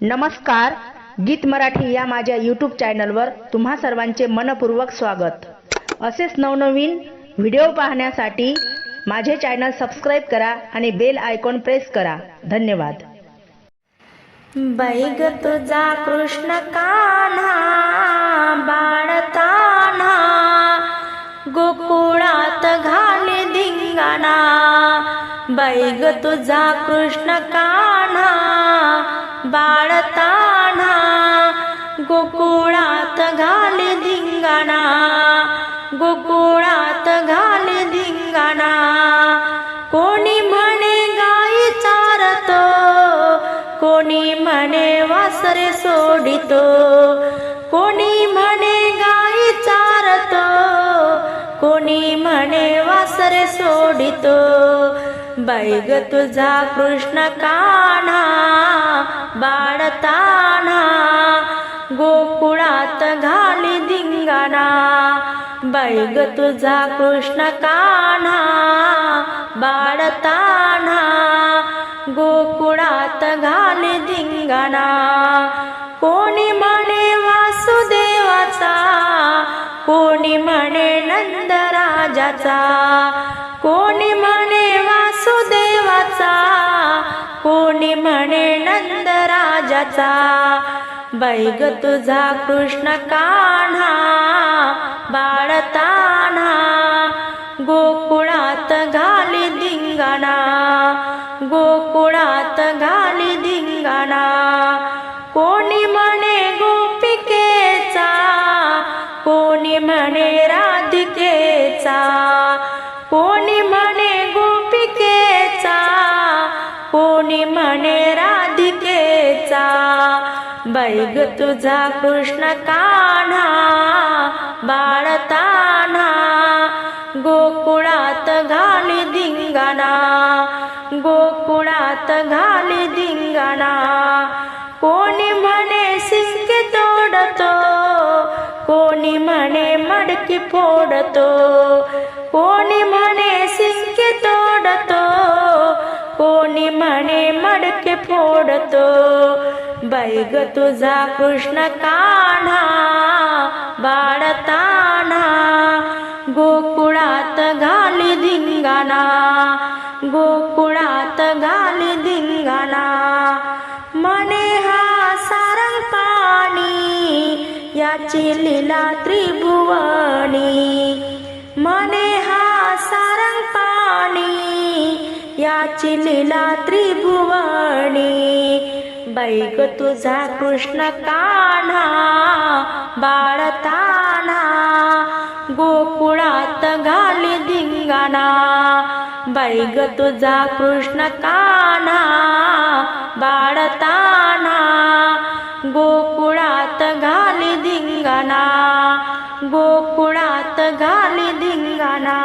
नमस्कार गीत मराठी या माझ्या यूट्यूब चॅनलवर तुम्हा सर्वांचे मनपूर्वक स्वागत. असेच नवनवीन व्हिडिओ पाहण्यासाठी माझे चॅनल सबस्क्राईब करा आणि बेल आयकॉन प्रेस करा. धन्यवाद. बैग तुझा कृष्ण कान्हा बाळताना गोकुळात घाले धिंगाणा. बैग तुझा कृष्ण कान्हा बाळताना गोकुळात घाले धिंगाणा गोकुळात घाले धिंगाणा. कोणी म्हणे गाई चारतो कोणी म्हणे वासरे सोडितो कोणी म्हणे गाई चारतो कोणी म्हणे वासरे सोडितो. बैग तुझा कृष्ण कान्हा बाळताना गोकुळात घाली दिंगाना बैग तुझा कृष्ण कान्हा बाळताना गोकुळात घाली दिंगाना कोणी म्हणे वासुदेवाचा कोणी म्हणे नंदराजाचा कोणी म्हणे नंद राजाचा बैग तुझा कृष्ण कान्हा बाळताना गोकुळात घाली धिंगाणा गोकुळात घाली धिंगाणा. कोणी म्हणे गोपिकेचा कोणी म्हणे राधिकेचा कोणी कोणी म्हणे राधिकेचा? बैग तुझा कृष्ण कान्हा बाळताना गोकुळात घाली धिंगाणा गोकुळात घाली धिंगाणा. कोणी म्हणे सिंके तोडतो कोणी म्हणे मडकी फोडतो कोणी म्हणे कोणी मडके फोडतो. बैग तुझा कृष्ण कान्हा बाळताना गोकुळात घाली धिंगाणा गोकुळात घाली धिंगाणा. मने हा सारंग पाणी याची लीला त्रिभुवनी. याची लीला त्रिभुवनी बैग तुझा कृष्ण कान्हा बाळताना गोकुळात घाली धिंगाणा. बैग तुझा कृष्ण कान्हा बाळताना गोकुळात घाली धिंगाणा गोकुळात घाली धिंगाणा.